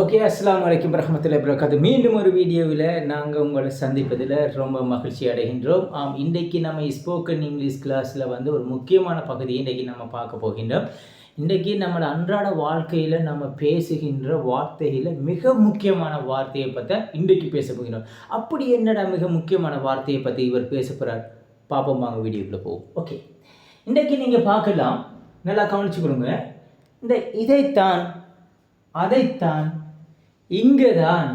Okay அஸ்லாம் வலைக்கம் ரஹமத்துல வபரகாத்து. மீண்டும் ஒரு வீடியோவில் நாங்கள் உங்களை சந்திப்பதில் ரொம்ப மகிழ்ச்சி அடைகின்றோம். ஆம் இன்றைக்கு நம்ம ஸ்போக்கன் இங்கிலீஷ் கிளாஸில் வந்து ஒரு முக்கியமான பகுதியை இன்றைக்கி நம்ம பார்க்க போகின்றோம். இன்றைக்கி நம்மளோட அன்றாட வாழ்க்கையில் நம்ம பேசுகின்ற வார்த்தையில் மிக முக்கியமான வார்த்தையை பற்றி இன்றைக்கு பேச போகிறோம் அப்படி என்னடா மிக முக்கியமான வார்த்தையை பற்றி இவர் பேச போகிறார் பார்ப்போம் வாங்க வீடியோக்குள்ளே போவோம். ஓகே இன்றைக்கி நீங்கள் பார்க்கலாம். நல்லா கவனிச்சு கொடுங்க. இந்த இதைத்தான் அதைத்தான் இங்கே தான்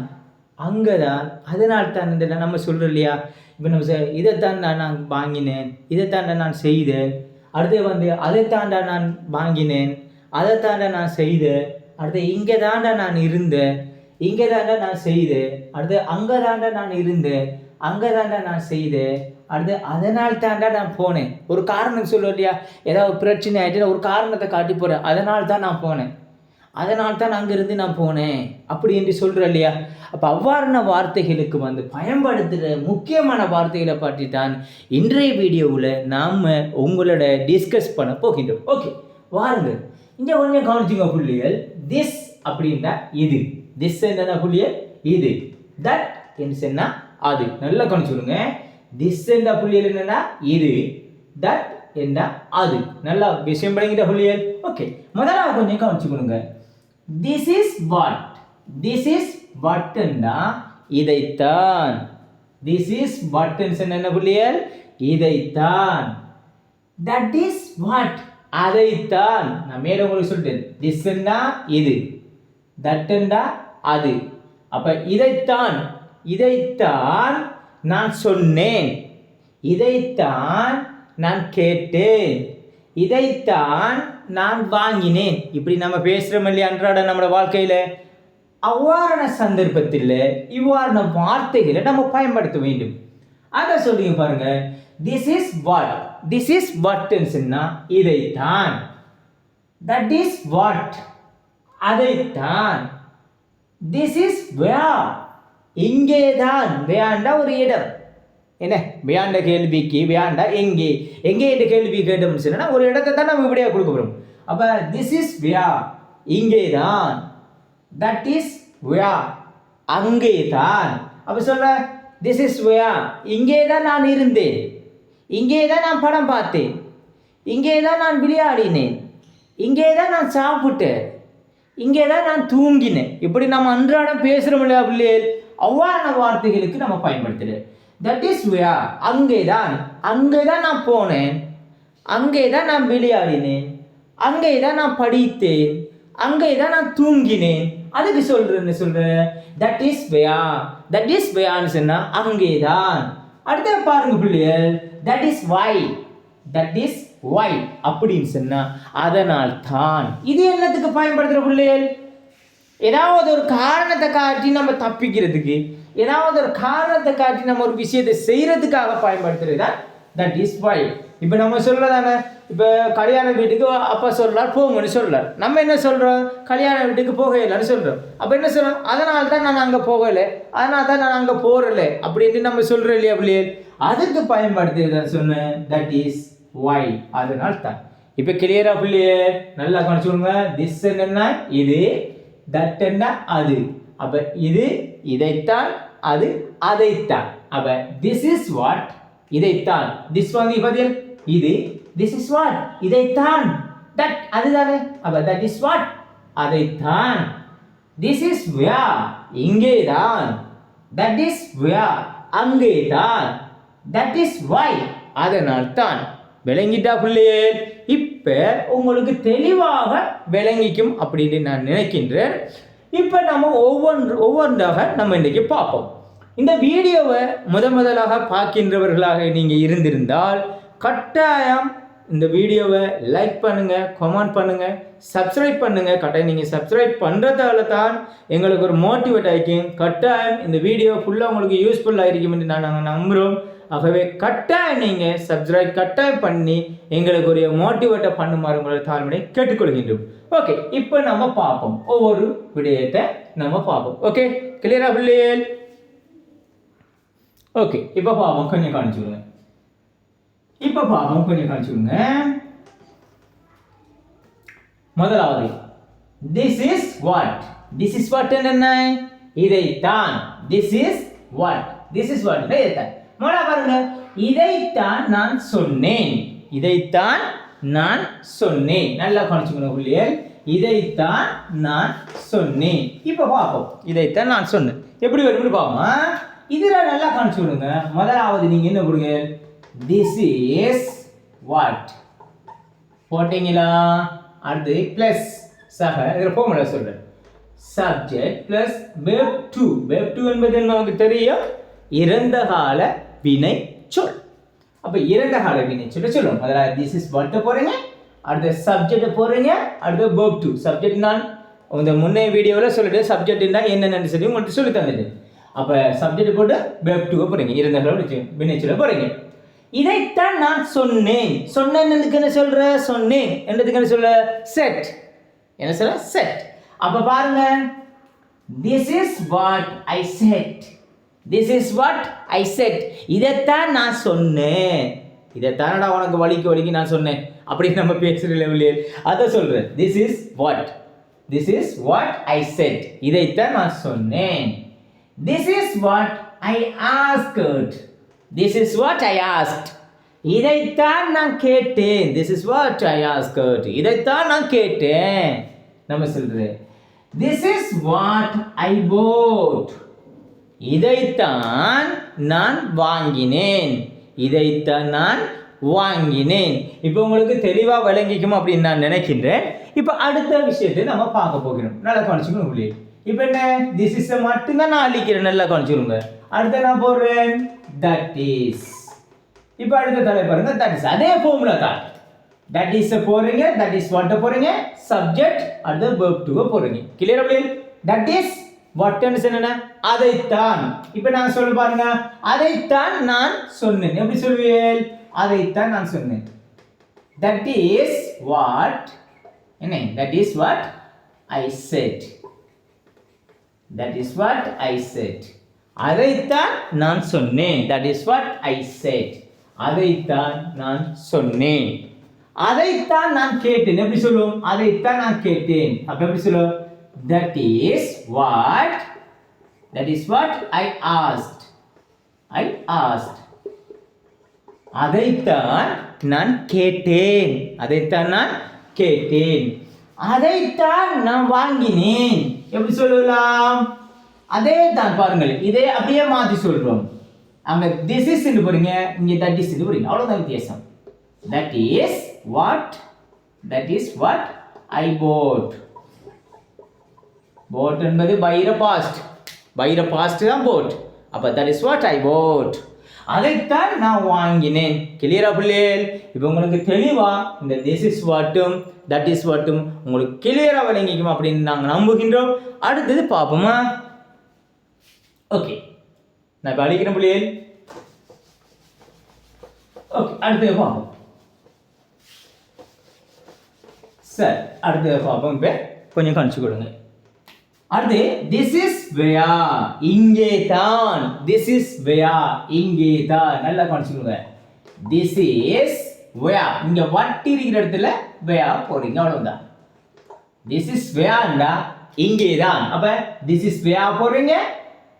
அங்கே தான் அதனால் தான் இந்த நம்ம சொல்கிறோம் இல்லையா? இப்போ நம்ம இதைத்தான் நான் நான் வாங்கினேன் இதைத்தாண்டா நான் செய்தேன். அடுத்து வந்து அதைத்தாண்டா நான் வாங்கினேன் அதைத்தாண்டா நான் செய்தேன். அடுத்து இங்கே தாண்டா நான் இருந்தேன் இங்கே தாண்டா நான் செய்தேன். அடுத்து அங்கே தாண்டா நான் இருந்தேன் அங்கே தாண்டா நான் செய்தேன். அடுத்து அதனால் தாண்டா நான் போனேன். ஒரு காரணம் சொல்லுவோம் இல்லையா? ஏதாவது பிரச்சனை ஆகிட்டு ஒரு காரணத்தை காட்டி போகிறேன் அதனால் தான் நான் போனேன். அதனால் தான் அங்கேருந்து நான் போனேன். அப்படி என்று சொல்கிறேன் இல்லையா? அப்போ அவ்வாறான வார்த்தைகளுக்கு வந்து பயன்படுத்துகிற முக்கியமான வார்த்தைகளை பற்றி தான் இன்றைய வீடியோவில் நாம் உங்களோட டிஸ்கஸ் பண்ண போகின்றோம். ஓகே வாருங்கள் இங்கே கொஞ்சம் கவனிச்சுங்க புள்ளிகள். திஸ் அப்படின்னா இது. திஸ் என்னன்னா புள்ளியல் இது. தட் என்று சொன்னால் அது. நல்லா கவனிச்சுடுங்க திஸ் என்ற புள்ளியல் என்னன்னா இது. தட் என்ன அது. நல்லா விஷயம் பழகிட்ட புள்ளியல் ஓகே முதல்ல கொஞ்சம் கவனிச்சு கொடுங்க. This is what this is வட்டுன்னா இதைத்தான். திஸ் இஸ் வட்டுன்னு என்ன புள்ளியல்? இதைத்தான். தட் இஸ் வாட் அதைத்தான். நான் மேல உங்களுக்கு சொல்லிட்டேன். திஸ்ன்னா இது. தட்டுண்டா அது. அப்ப இதைத்தான். இதைத்தான் நான் சொன்னேன். இதைத்தான் நான் கேட்டேன். இதைத்தான் நான் வாங்கினேன். இப்படி நம்ம பேசுகிறோம் இல்லையா அன்றாட நம்மளோட வாழ்க்கையில்? அவ்வாறான சந்தர்ப்பத்தில் இவ்வாறான வார்த்தைகளை நம்ம பயன்படுத்த வேண்டும். அதை சொல்லுங்க பாருங்க. This is what this is வாட்ன்னு சொன்னா இதைத்தான். தட் இஸ் வாட் அதைத்தான். திஸ் இஸ் வேர் இங்கேதான் வேண்டா ஒரு இடம். என்ன? வியாண்ட கேள்விக்கு வேண்டா எங்கே? எங்கே இந்த கேள்வி கேட்டோம்னு சொன்னா ஒரு இடத்தை தான் நம்ம இப்படியா கொடுக்க போகிறோம் அப்போ திஸ் இஸ் வியா இங்கே தான். தட் இஸ் வியா அங்கே தான். அப்போ சொல்ல திஸ் இஸ் வியா இங்கே தான் நான் இருந்தேன். இங்கே தான் நான் படம் பார்த்தேன். இங்கே தான் நான் விளையாடினேன். இங்கே தான் நான் சாப்பிட்டேன். இங்கே தான் நான் தூங்கினேன். இப்படி நம்ம அன்றாடம் பேசுகிறோம் இல்லையா பிள்ளைகள்? அவ்வாறான வார்த்தைகளுக்கு நம்ம பயன்படுத்துகிறேன் தட் இஸ் வியா அங்கே தான் அங்கே தான் நான் போனேன். அங்கே தான் நான் விளையாடினேன். அங்கே தான் நான் படித்தேன். அங்கே தான் நான் தூங்கினேன். அதுக்கு சொல்றேன்னு சொல்றேன்? That is via that is வியான்னு சொன்னா அங்கே தான். அடுத்த பாருங்க பிள்ளைகள் that is why that is why அப்படின்னு சொன்னா அதனால் தான். இது என்னத்துக்கு பயன்படுத்துகிற பிள்ளைகள்? ஏதாவது ஒரு காரணத்தை காட்டி நம்ம தப்பிக்கிறதுக்கு ஏதாவது ஒரு காரணத்தை காட்டி நம்ம ஒரு விஷயத்தை செய்யறதுக்காக பயன்படுத்துறது தான் தட் இஸ் வை இப்போ நம்ம சொல்லதானே? இப்போ கல்யாண வீட்டுக்கு அப்பா சொல்றார் போங்கன்னு சொல்றார். நம்ம என்ன சொல்றோம்? கல்யாண வீட்டுக்கு போகலைன்னு சொல்றோம். அப்போ என்ன சொல்றோம்? அதனால தான் நான் அங்கே போகலை. அதனால தான் நான் அங்கே போறல அப்படின்னு நம்ம சொல்றோம் இல்லையா அப்படியே அதுக்கு பயன்படுத்துறத சொன்னேன். தட் இஸ் வை அதனால் தான் இப்போ கிளியரா பிள்ளையே? நல்லா கணிச்சுடுங்க திஸ் என்னன்னா இது தட் என்ன அது. அப்ப இது இதைத்தான் அது அதைத்தான். அப்ப திஸ் இஸ் வாட் இதைத்தான். திஸ் வந்து பதில் இது. திஸ் இஸ் வாட் இதைத்தான். தட் அதுதானே. அப்ப தட் இஸ் வாட் அதைத்தான். திஸ் இஸ் வியா இங்கேதான். தட் இஸ் வியா அங்கேதான். தட் இஸ் வை அதனால் தான் விளங்கிட்டா பிள்ளையே. இப்போ உங்களுக்கு தெளிவாக விளங்கிக்கும் அப்படின்னு நான் நினைக்கின்றேன். இப்போ நம்ம ஒவ்வொன்று ஒவ்வொன்றாக நம்ம இன்றைக்கி பார்ப்போம். இந்த வீடியோவை முத முதலாக பார்க்கின்றவர்களாக நீங்கள் இருந்திருந்தால் கட்டாயம் இந்த வீடியோவை லைக் பண்ணுங்கள் கமெண்ட் பண்ணுங்கள் சப்ஸ்கிரைப் பண்ணுங்கள் கட்டாயம் நீங்கள் சப்ஸ்கிரைப் பண்ணுறதால தான் எங்களுக்கு ஒரு மோட்டிவேட் ஆகிக்கும் கட்டாயம் இந்த வீடியோ ஃபுல்லாக உங்களுக்கு யூஸ்ஃபுல்லாக இருக்கும் என்று நான் நாங்கள் நம்புகிறோம். ஆகவே கட்டாயம் நீங்கள் சப்ஸ்கிரைப் கட்டாயம் பண்ணி எங்களுக்கு ஒரு மோட்டிவேட்டை பண்ணுமாறு உங்களை தாழ்மையை கேட்டுக்கொள்கின்றோம். ஓகே இப்போ நம்ம பார்ப்போம். ஒவ்வொரு விடயத்தை நம்ம பார்ப்போம். ஓகே கிளியரா பிள்ளைகள் ஓகே இப்போ பார்ப்போம். கொஞ்சம் காமிச்சுடுங்க இப்போ பார்ப்போம். கொஞ்சம் காமிச்சுடுங்க முதலாவது this is what this is what என்ன இதைத்தான். This is what this is what இதைத்தான். மோடா பாருங்க. இதைத்தான் நான் சொன்னேன். இதைத்தான் நான் சொன்னேன். நல்லா கவனிச்சுக்கணும் பிள்ளைகள் இதைத்தான் நான் சொன்னேன். இப்போ பார்ப்போம். இதைத்தான் நான் சொன்னேன். எப்படி வரும்னு பார்ப்போமா? இதில் நல்லா கவனிச்சு விடுங்க முதலாவது நீங்கள் என்ன கொடுங்க? திஸ் இஸ் வாட் போட்டீங்களா? அடுத்து ப்ளஸ் சக இதில் ஃபார்முலா சொல்கிறேன் subject plus verb two verb two என்பது நமக்கு தெரியும்? இறந்த கால வினை சொல் அப்போ இரண்டு கால வினை சொல்ல சொல்லுவோம் அதில் திஸ் இஸ் வாட்டை போகிறீங்க அடுத்த சப்ஜெக்டை போகிறீங்க அடுத்த வெப் டூ சப்ஜெக்ட் நான் இந்த முன்னே வீடியோவில் சொல்லிட்டு சப்ஜெக்ட்னா என்னென்னு சொல்லி உங்களுக்கு சொல்லி தந்துட்டு. அப்போ சப்ஜெக்ட் போட்டு வெப் டூவை போகிறீங்க இரண்டு கால வினை சொல்ல போகிறீங்க இதைத்தான் நான் சொன்னேன். சொன்னேன் என்ன சொல்ற? சொன்னேன். என்னதுக்கு என்ன சொல்ல? செட் என்ன சொல்ல? செட் அப்ப பாருங்க. This is what I said this is what I said இதைத்தான் நான் சொன்னேன். இதைத்தானடா உனக்கு வலிக்கு வலிக்கு நான் சொன்னேன். அப்படி நம்ம பேசுகிற லெவலில் அதை சொல்கிறேன் this is what this is what I said இதைத்தான் நான் சொன்னேன். This is what I asked this is what I asked இதைத்தான் நான் கேட்டேன். This is what I asked இதைத்தான் நான் கேட்டேன். நம்ம சொல்கிறேன் this is what I bought இதைத்தான் நான் வாங்கினேன். இதைத்தான் நான் வாங்கினேன். இப்போ உங்களுக்கு தெளிவாக விளங்கிக்கும் அப்படின்னு நான் நினைக்கின்றேன். இப்போ அடுத்த விஷயத்தை நம்ம பார்க்க போகிறோம். நல்லா கவனிச்சுக்கணும் உள்ளே. இப்போ என்ன? திஸ் இஸ் மட்டும்தான் நான் அழிக்கிறேன். நல்லா கவனிச்சுக்கோங்க. அடுத்த நான் போடுறேன். தட் இஸ் இப்போ அடுத்த தலை பாருங்க. தட் இஸ் அதே ஃபார்முலா தான். தட் இஸ் போறீங்க தட் இஸ் வாட்ட போறீங்க சப்ஜெக்ட் அடுத்த verb டூவை போறீங்க கிளியர் அப்படியே தட் இஸ் வட்டன்னு என்னன்னா? அதைத்தான். இப்போ நான் சொல்ல பாருங்க. அதைத்தான் நான் சொன்னேன். எப்படி சொல்லுவேன் அதைத்தான் நான் சொன்னேன். தட் இஸ் வாட் என்ன? That is what I said that is what I said அதைத்தான் நான் சொன்னேன். That is what I said அதைத்தான் நான் சொன்னேன். அதைத்தான் நான் கேட்டேன். எப்படி சொல்லுவோம் அதைத்தான் நான் கேட்டேன். அப்ப எப்படி சொல்லுவோம் that is what? That is what I asked I asked அதைத்தான் நான் கேட்டேன். அதைத்தான் நான் கேட்டேன். அதைத்தான் நான் வாங்கினேன். எப்படி சொல்லலாம்? அதே தான் பாருங்கள். இதே அப்படியே மாற்றி சொல்றோம். அங்க திஸ் இஸ் போறீங்க இங்க தட் இஸ் போறீங்க அவ்வளவுதான் வித்தியாசம். That is what that is what I bought bought என்பது பைர பாஸ்ட் பைர பாஸ்ட் தான் போட் அப்போ that is what I bought அதைத்தான் நான் வாங்கினேன். கிளியரா பிள்ளைகள் இப்போ உங்களுக்கு தெளிவா இந்த திஸ் இஸ் வாட்டும் தட் இஸ் வாட்டும் உங்களுக்கு கிளியரா விளங்கிக்கும் அப்படின்னு நாங்கள் நம்புகின்றோம். அடுத்தது பார்ப்போமா? ஓகே நான் இப்போ அழிக்கிறேன் பிள்ளைகள் ஓகே அடுத்தது பார்ப்போம். சார் அடுத்தது பார்ப்போம். இப்போ கொஞ்சம் கணிச்சு கொடுங்க. அடுத்து திஸ் இஸ் வேயா இங்கே தான். திஸ் இஸ் வேயா இங்கே தான். நல்லா கவனிச்சுக்கோங்க. திஸ் இஸ் வேயா இங்க வட்டி இருக்கிற இடத்துல வேயா போறீங்க அவ்வளவுதான். திஸ் இஸ் வேயாண்டா இங்கே தான். அப்ப திஸ் இஸ் வேயா போறீங்க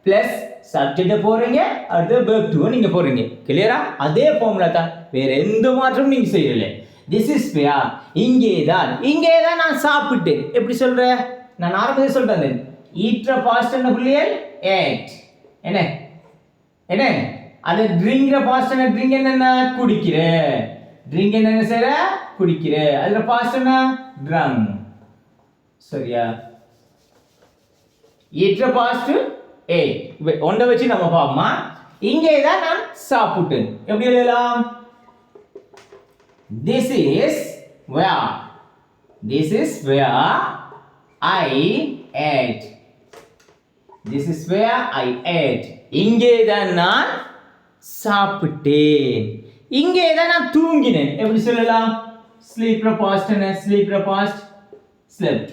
பிளஸ் சப்ஜெக்ட் போறீங்க அடுத்து வேர்ப் டூ நீங்க போறீங்க கிளியரா அதே ஃபார்முலா தான். வேற எந்த மாற்றமும் நீங்க செய்யல. திஸ் இஸ் வேயா இங்கே தான். இங்கே தான் நான் சாப்பிட்டு. எப்படி சொல்றேன் நான் ஆரம்பத்தில் சொல்றேன் ஈட்ற பாஸ்ட் என்ன புள்ளியல் ஏட் என்ன? என்ன? அது ட்ரிங்கிற பாஸ்ட் என்ன ட்ரிங்க் என்னென்ன குடிக்கிற. ட்ரிங்க் என்ன செய்யற குடிக்கிற. அதுல பாஸ்ட் என்ன ட்ரம் சரியா? ஈட்ற பாஸ்ட் ஏ ஒன்றை வச்சு நம்ம பார்ப்போமா? இங்கே தான் நான் சாப்பிட்டேன். எப்படி எழுதலாம்? This is where this is where I ate. This is where I ate. இங்கே தான் நான் சாப்பிட்டேன். இங்கே தான் நான் தூங்கினேன். எப்படி சொல்லலாம்? ஸ்லீப் பாஸ்ட் என்ன? ஸ்லீப் பாஸ்ட் ஸ்லெப்ட்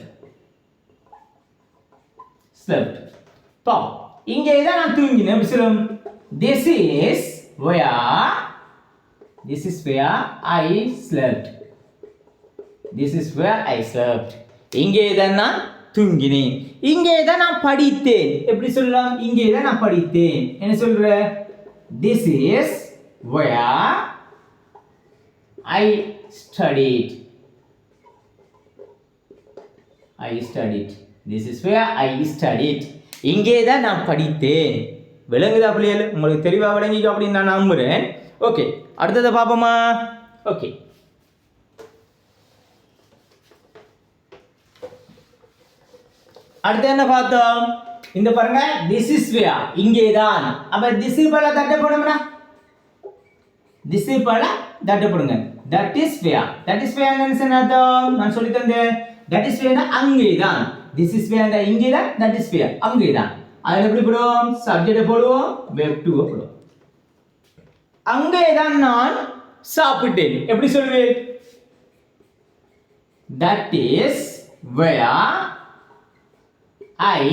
ஸ்லெப்ட் பா இங்கே தான் நான் தூங்கினேன். எப்படி சொல்லும்? This is where This is where I slept. This is where I slept. இங்கே தான் நான் தூங்கினேன். இங்கே தான் நான் படித்தேன். எப்படி சொல்லலாம்? இங்கே தான் நான் படித்தேன். என்ன சொல்ற? This is via I studied I studied this is via I studied இங்கே தான் நான் படித்தேன். விளங்குதா பிள்ளைகள்? உங்களுக்கு தெளிவாக விளங்கிக்கும் அப்படின்னு நான் நம்புகிறேன் ஓகே அடுத்ததை பார்ப்போமா? ஓகே அடுத்து என்ன பார்த்தோம்? இந்த பாருங்க திஸ் இஸ் வியா இங்கே தான் அப்ப திஸ் பல தட்டப்படும்னா திஸ் பல தட்டப்படுங்க that is via that is via என்ன அர்த்தம்? நான் சொல்லி தந்தேன் தட் இஸ் வியா அங்கே தான் திஸ் இஸ் வியா இங்கே தான் தட் இஸ் வியா அங்கே தான் அதில் எப்படி போடுவோம்? சப்ஜெக்ட் போடுவோம். வெப் டூ போடுவோம். அங்கே தான் நான் சாப்பிட்டேன். எப்படி சொல்வேன்? That is where I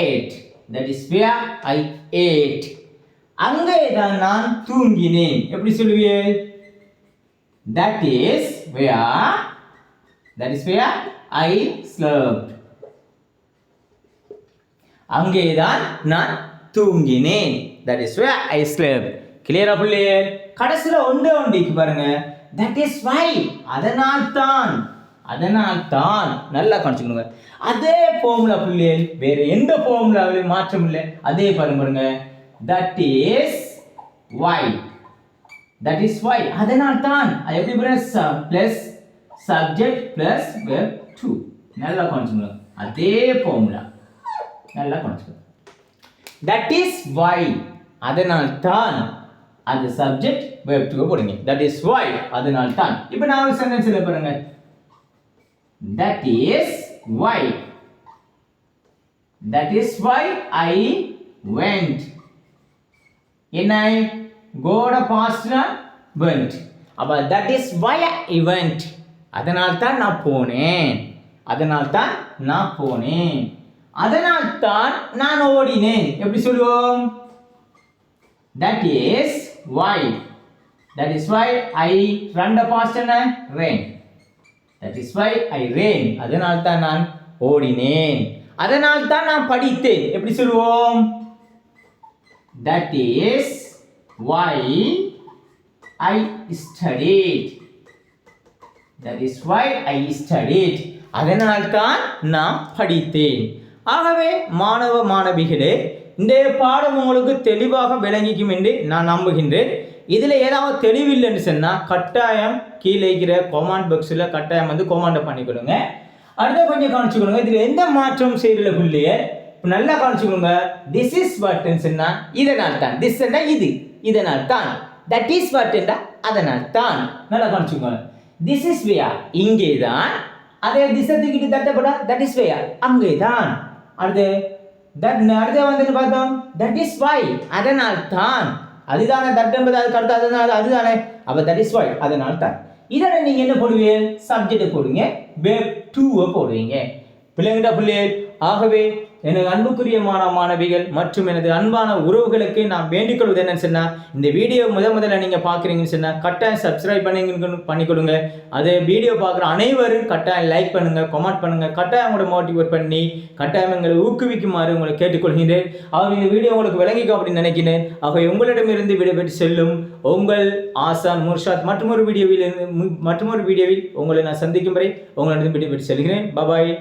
ate that is where I ate அங்கே தான் நான் தூங்கினேன். எப்படி சொல்லுவியே? That is where that is where I slept. அங்கே தான் நான் தூங்கினேன். That is where I slept. கிளியரா பிள்ளையே? கடைசியில் ஒன்றே ஒன்றைக்கு பாருங்க. தட் இஸ் வை அதனால் தான். அதனால் தான் நல்லா கணிச்சுக்கணுங்க அதே ஃபார்முலா பிள்ளைகள் வேறு எந்த ஃபார்முலாவிலையும் மாற்றம் இல்லை. அதே பாருங்க பாருங்க. That is why that is why அதனால் தான் அது எப்படி பாருங்க? Plus subject plus verb two நல்லா கணிச்சுக்கணும் அதே ஃபார்முலா நல்லா கணிச்சுக்கணும் தட் இஸ் வை அதனால் தான் அந்த சப்ஜெக்ட் வெப் டூ போடுங்க. தட் இஸ் வை அதனால் தான் இப்போ நான் ஒரு சென்டென்ஸ் பாருங்க. That is why. That is why I went. என்ன கோட பாஸ்ட்னா வெண்ட் அப்போ that is why I went அதனால் தான் நான் போனேன் அதனால் தான் நான் போனேன் அதனால் தான் நான் ஓடினேன் எப்படி சொல்லுவோம் that is why that is why I ran the past என்ன ரென் தட் இஸ் வை ஐ ரேன் அதனால் தான் நான் ஓடினேன். அதனால் தான் நான் படித்தேன். எப்படி சொல்லுவோம்? That is why I studied that is why I studied அதனால் தான் நான் படித்தேன். ஆகவே மாணவ மாணவிகளே இந்த பாடம் உங்களுக்கு தெளிவாக விளங்கிக்கும் என்று நான் நம்புகின்றேன். இதில் ஏதாவது தெளிவில்லைன்னு சொன்னால் கட்டாயம் கீழே இருக்கிற கொமாண்ட் பாக்ஸில் கட்டாயம் வந்து கொமாண்டை பண்ணி கொடுங்க அடுத்த கொஞ்சம் காமிச்சுக்கொடுங்க இதில் எந்த மாற்றம் செய்யல இப்போ நல்லா காமிச்சுக்கோங்க திஸ் இஸ் வாட்டுன்னு சொன்னால் இதனால் தான் திஸ் இது. இதனால் தான் தட் இஸ் வாட்டுண்டா அதனால் தான் நல்லா காமிச்சுக்கோங்க திஸ் இஸ் வேயா இங்கே தான் அதே திசை தூக்கிட்டு தட்டப்படா தட் இஸ் வேயா அங்கே தான் அடுத்து தட் அடுத்த வந்து பார்த்தோம். தட் இஸ் வை அதனால் தான் அதுதானே தட் என்பது அதுக்கு அடுத்து அதுதான் அதுதானே. அப்போ தட் இஸ் வை அதனால தான். இதில் நீங்கள் என்ன போடுவீங்க? சப்ஜெக்ட் போடுவீங்க. வெப் டூவை போடுவீங்க. பிள்ளைங்கிட்ட பிள்ளைகள் ஆகவே எனது அன்புக்குரியமான மாணவிகள் மற்றும் எனது அன்பான உறவுகளுக்கு நான் வேண்டிக் கொள்வது என்னன்னு சொன்னால் இந்த வீடியோ முத முதல்ல நீங்கள் பார்க்குறீங்கன்னு சொன்னால் கட்டாயம் சப்ஸ்கிரைப் பண்ணி பண்ணி கொடுங்க. அதே வீடியோ பார்க்குற அனைவரும் கட்டாயம் லைக் பண்ணுங்கள் கமெண்ட் பண்ணுங்கள் கட்டாயம் உங்களை மோட்டிவேட் பண்ணி கட்டாயம் எங்களை ஊக்குவிக்குமாறு உங்களை கேட்டுக்கொள்கிறேன் அவர் இந்த வீடியோ உங்களுக்கு விளங்கிக்கும் அப்படின்னு நினைக்கிறேன். ஆக உங்களிடமிருந்து விடைபெற்று செல்லும் உங்கள் ஆசான் முர்ஷாத் மற்றொரு வீடியோவில் மற்றொரு வீடியோவில் உங்களை நான் சந்திக்கும் வரை உங்களிடம் விடைபெற்று செல்கிறேன். பபாய்